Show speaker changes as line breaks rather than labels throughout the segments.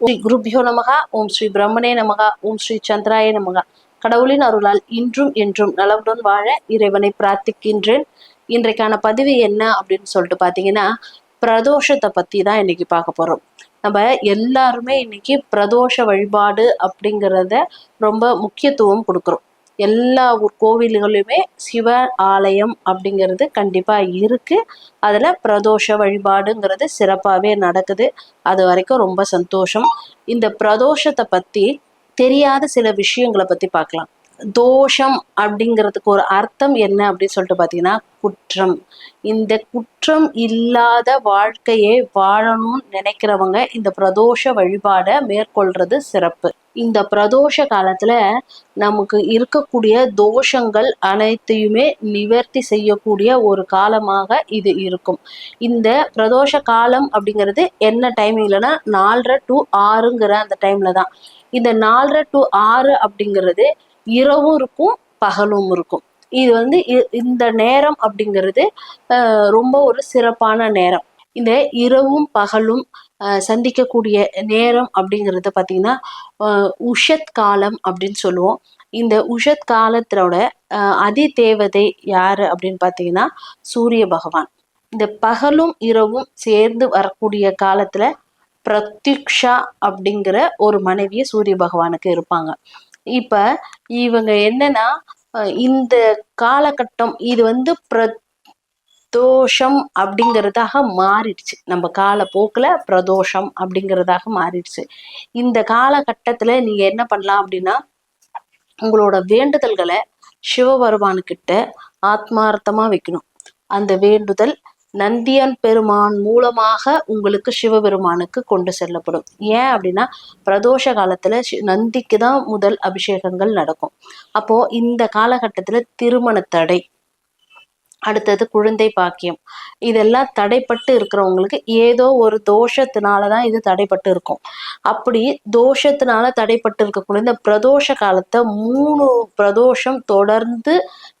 ஸ்ரீ குருபியோ நமகா ஓம் ஸ்ரீ பிரம்மனே நமகா ஓம் ஸ்ரீ சந்திராய நமகா. கடவுளின் அருளால் இன்றும் என்றும் நலவுடன் வாழ இறைவனை பிரார்த்திக்கின்றேன். இன்றைக்கான பதிவு என்ன அப்படின்னு சொல்லிட்டு பார்த்தீங்கன்னா பிரதோஷத்தை பற்றி தான் இன்னைக்கு பார்க்க போகிறோம் நம்ம எல்லாருமே இன்னைக்கு பிரதோஷ வழிபாடு அப்படிங்கிறத ரொம்ப முக்கியத்துவம் கொடுக்குறோம். எல்லா ஊர் கோவில்களுமே சிவ ஆலயம் அப்படிங்கிறது கண்டிப்பாக இருக்குது அதில் பிரதோஷ வழிபாடுங்கிறது சிறப்பாகவே நடக்குது. அது வரைக்கும் ரொம்ப சந்தோஷம். இந்த பிரதோஷத்தை பற்றி தெரியாத சில விஷயங்களை பற்றி பார்க்கலாம். தோஷம் அப்படிங்கிறதுக்கு ஒரு அர்த்தம் என்ன அப்படின்னு சொல்லிட்டு பார்த்தீங்கன்னா குற்றம். இந்த குற்றம் இல்லாத வாழ்க்கையை வாழணும்னு நினைக்கிறவங்க இந்த பிரதோஷ வழிபாடை மேற்கொள்றது சிறப்பு. இந்த பிரதோஷ காலத்துல நமக்கு இருக்கக்கூடிய தோஷங்கள் அனைத்தையுமே நிவர்த்தி செய்யக்கூடிய ஒரு காலமாக இது இருக்கும். இந்த பிரதோஷ காலம் அப்படிங்கிறது என்ன டைமிங்லனா நாலரை டு ஆறுங்கிற அந்த டைம்ல தான். இந்த நாலரை டு ஆறு அப்படிங்கிறது இரவும் இருக்கும் பகலும் இருக்கும். இது வந்து இந்த நேரம் அப்படிங்கிறது ரொம்ப ஒரு சிறப்பான நேரம். இந்த இரவும் பகலும் சந்திக்கக்கூடிய நேரம் அப்படிங்கிறத பார்த்தீங்கன்னா உஷத் காலம் அப்படின்னு சொல்லுவோம். இந்த உஷத் காலத்தோட அதி தேவதை யாரு அப்படின்னு பார்த்தீங்கன்னா சூரிய பகவான். இந்த பகலும் இரவும் சேர்ந்து வரக்கூடிய காலத்துல பிரத்யுக்ஷா அப்படிங்கிற ஒரு மனைவியை சூரிய பகவானுக்கு இருப்பாங்க. இப்ப இவங்க என்னன்னா இந்த காலகட்டம் இது வந்து பிரதோஷம் அப்படிங்கிறதாக மாறிடுச்சு. நம்ம காலப்போக்கில் பிரதோஷம் அப்படிங்கிறதாக மாறிடுச்சு. இந்த காலகட்டத்தில் நீங்கள் என்ன பண்ணலாம் அப்படின்னா உங்களோட வேண்டுதல்களை சிவபெருமானுக்கிட்ட ஆத்மார்த்தமாக வைக்கணும். அந்த வேண்டுதல் நந்தியன் பெருமான் மூலமாக உங்களுக்கு சிவபெருமானுக்கு கொண்டு செல்லப்படும். ஏன் அப்படின்னா பிரதோஷ காலத்துல நந்திக்கு தான் முதல் அபிஷேகங்கள் நடக்கும். அப்போ இந்த காலகட்டத்துல திருமண தடை அடுத்தது குழந்தை பாக்கியம். இதெல்லாம் தடைப்பட்டு இருக்கிறவங்களுக்கு ஏதோ ஒரு தோஷத்தினால தான் இது தடைப்பட்டு இருக்கும். அப்படி தோஷத்தினால தடைப்பட்டு இருக்கக்கூடிய இந்த பிரதோஷ காலத்தை மூணு பிரதோஷம் தொடர்ந்து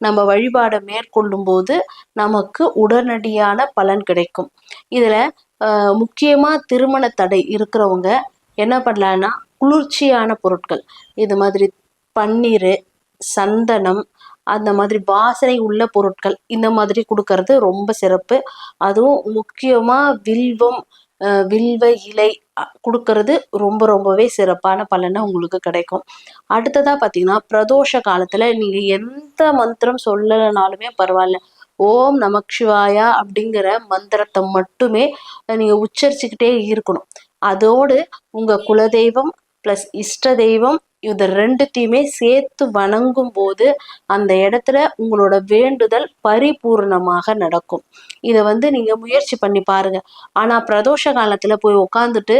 நம்ம வழிபாடை மேற்கொள்ளும் போது நமக்கு உடனடியான பலன் கிடைக்கும். இதில் முக்கியமாக திருமண தடை இருக்கிறவங்க என்ன பண்ணலான்னா குளிர்ச்சியான பொருட்கள். இது மாதிரி பன்னீர் சந்தனம் அந்த மாதிரி வாசனை உள்ள பொருட்கள் இந்த மாதிரி கொடுக்கறது ரொம்ப சிறப்பு. அதுவும் முக்கியமாக வில்வம் வில்வ இலை கொடுக்கறது ரொம்ப ரொம்பவே சிறப்பான பலனை உங்களுக்கு கிடைக்கும். அடுத்ததாக பார்த்தீங்கன்னா பிரதோஷ காலத்தில் நீங்கள் எந்த மந்திரம் சொல்லலைனாலுமே பரவாயில்ல. ஓம் நமக்ஷிவாயா அப்படிங்கிற மந்திரத்தை மட்டுமே நீங்கள் உச்சரிச்சுக்கிட்டே இருக்கணும். அதோடு உங்கள் குலதெய்வம் ப்ளஸ் இஷ்ட தெய்வம் இது ரெண்டுத்தையுமே சேர்த்து வணங்கும் போது அந்த இடத்துல உங்களோட வேண்டுதல் பரிபூர்ணமாக நடக்கும். இதை வந்து நீங்க முயற்சி பண்ணி பாருங்க. ஆனா பிரதோஷ காலத்துல போய் உட்காந்துட்டு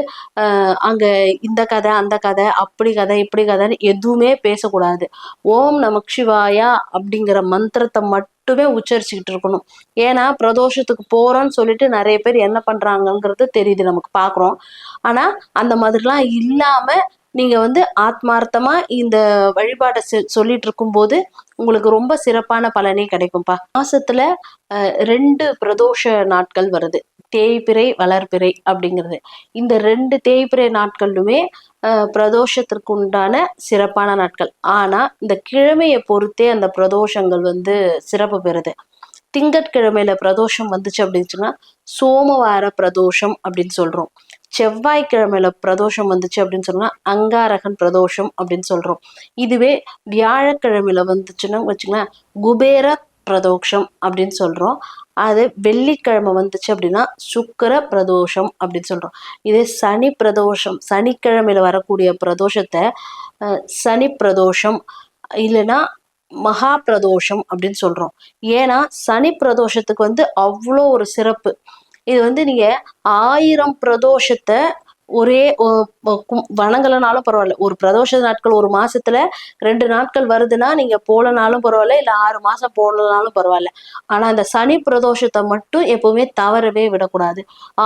அங்க இந்த கதை அந்த கதை அப்படி கதை இப்படி கதைன்னு எதுவுமே பேசக்கூடாது. ஓம் நமக் சிவாயா அப்படிங்கிற மந்திரத்தை மட்டும் உச்சரிச்சுக்கிட்டு இருக்கணும். ஏன்னா பிரதோஷத்துக்கு போறோம்னு சொல்லிட்டு நிறைய பேர் என்ன பண்றாங்கங்கிறது தெரியுது நமக்கு பாக்குறோம். ஆனா அந்த மாதிரிலாம் இல்லாம நீங்க வந்து ஆத்மார்த்தமா இந்த வழிபாடை சொல்லிட்டு இருக்கும்போது உங்களுக்கு ரொம்ப சிறப்பான பலனே கிடைக்கும்ப்பா மாசத்துல ரெண்டு பிரதோஷ நாட்கள் வருது. தேய்பிறை வளர்பிறை அப்படிங்கிறது. இந்த ரெண்டு தேய்பிறை நாட்களுமே பிரதோஷத்திற்கு உண்டான சிறப்பான நாட்கள். ஆனா இந்த கிழமையை பொறுத்தே அந்த பிரதோஷங்கள் வந்து சிறப்பு பெறுது. திங்கட்கிழமையில பிரதோஷம் வந்துச்சு அப்படின்னு சொன்னா சோமவார பிரதோஷம் அப்படின்னு சொல்றோம். செவ்வாய்க்கிழமையில பிரதோஷம் வந்துச்சு அப்படின்னு சொன்னா அங்காரகன் பிரதோஷம் அப்படின்னு சொல்றோம். இதுவே வியாழக்கிழமையில வந்துச்சுன்னா வச்சுக்கலாம் குபேர பிரதோஷம் அப்படின்னு சொல்கிறோம் அது வெள்ளிக்கிழமை வந்துச்சு அப்படின்னா சுக்கர பிரதோஷம் அப்படின்னு சொல்கிறோம் இதே சனி பிரதோஷம் சனிக்கிழமையில் வரக்கூடிய பிரதோஷத்தை சனி பிரதோஷம் இல்லைன்னா மகா பிரதோஷம் அப்படின்னு சொல்கிறோம் ஏன்னா சனி பிரதோஷத்துக்கு வந்து அவ்வளோ ஒரு சிறப்பு. இது வந்து நீங்கள் ஆயிரம் பிரதோஷத்தை ஒரே வணங்கலனாலும் பரவாயில்ல. ஒரு பிரதோஷ நாட்கள் ஒரு மாசத்துல ரெண்டு நாட்கள் வருதுன்னா நீங்க போலனாலும் பரவாயில்ல இல்ல ஆறு மாசம் போலனாலும் பரவாயில்ல. ஆனா அந்த சனி பிரதோஷத்தை மட்டும் எப்பவுமே தவறவே விடக்கூடாது.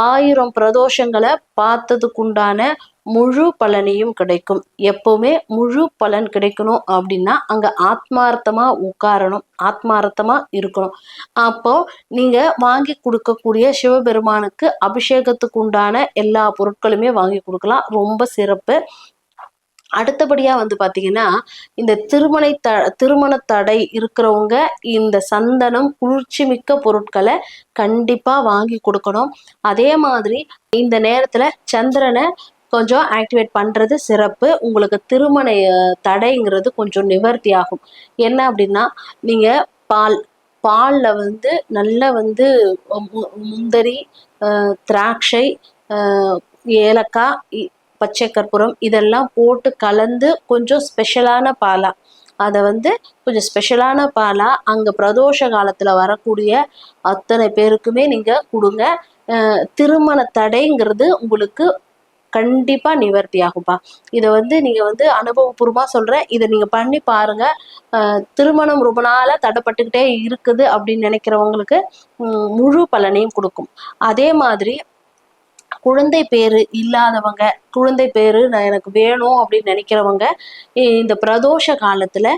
ஆயிரம் பிரதோஷங்களை பார்த்ததுக்குண்டான முழு பலனையும் கிடைக்கும். எப்பவுமே முழு பலன் கிடைக்கணும் அப்படின்னா அங்க ஆத்மார்த்தமா உட்காரணும். ஆத்மார்த்தமா இருக்கணும். அப்போ நீங்க வாங்கி கொடுக்கக்கூடிய சிவபெருமானுக்கு அபிஷேகத்துக்கு உண்டான எல்லா பொருட்களுமே வாங்கி கொடுக்கலாம். ரொம்ப சிறப்பு. அடுத்தபடியா வந்து பாத்தீங்கன்னா இந்த திருமண த திருமண தடை இருக்கிறவங்க இந்த சந்தனம் குளிர்ச்சி மிக்க பொருட்களை கண்டிப்பா வாங்கி கொடுக்கணும். அதே மாதிரி இந்த நேரத்துல சந்திரனை கொஞ்சம் ஆக்டிவேட் பண்ணுறது சிறப்பு. உங்களுக்கு திருமண தடைங்கிறது கொஞ்சம் நிவர்த்தி ஆகும் என்ன அப்படின்னா நீங்கள் பால் பாலில் வந்து நல்லா வந்து முந்தரி முந்திரி திராட்சை ஏலக்காய் இ- பச்சை கற்பூரம் இதெல்லாம் போட்டு கலந்து கொஞ்சம் ஸ்பெஷலான பாலாக அதை வந்து கொஞ்சம் ஸ்பெஷலான பாலாக அங்கே பிரதோஷ காலத்தில் வரக்கூடிய அத்தனை பேருக்குமே நீங்கள் கொடுங்க. திருமண தடைங்கிறது உங்களுக்கு கண்டிப்பா நிவர்த்தி ஆகும்பா. இதை வந்து நீங்க வந்து அனுபவபூர்வமா சொல்றேன். இதை நீங்க பண்ணி பாருங்க. அஹ், திருமணம் ரொம்ப நாளா தடைப்பட்டுக்கிட்டே இருக்குது அப்படின்னு நினைக்கிறவங்களுக்கு முழு பலனையும் கொடுக்கும். அதே மாதிரி குழந்தை பேரு இல்லாதவங்க குழந்தை பேரு நான் எனக்கு வேணும் அப்படின்னு நினைக்கிறவங்க இந்த பிரதோஷ காலத்துல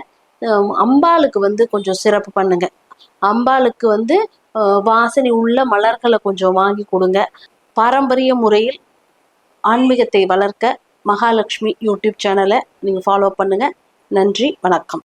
அம்பாளுக்கு வந்து கொஞ்சம் சிறப்பு பண்ணுங்க. அம்பாளுக்கு வந்து வாசனை உள்ள மலர்களை கொஞ்சம் வாங்கி கொடுங்க. பாரம்பரிய முறையில் ஆன்மீகத்தை வளர்க்க மகாலட்சுமி யூடியூப் சேனலை நீங்கள் ஃபாலோ பண்ணுங்கள் நன்றி வணக்கம்.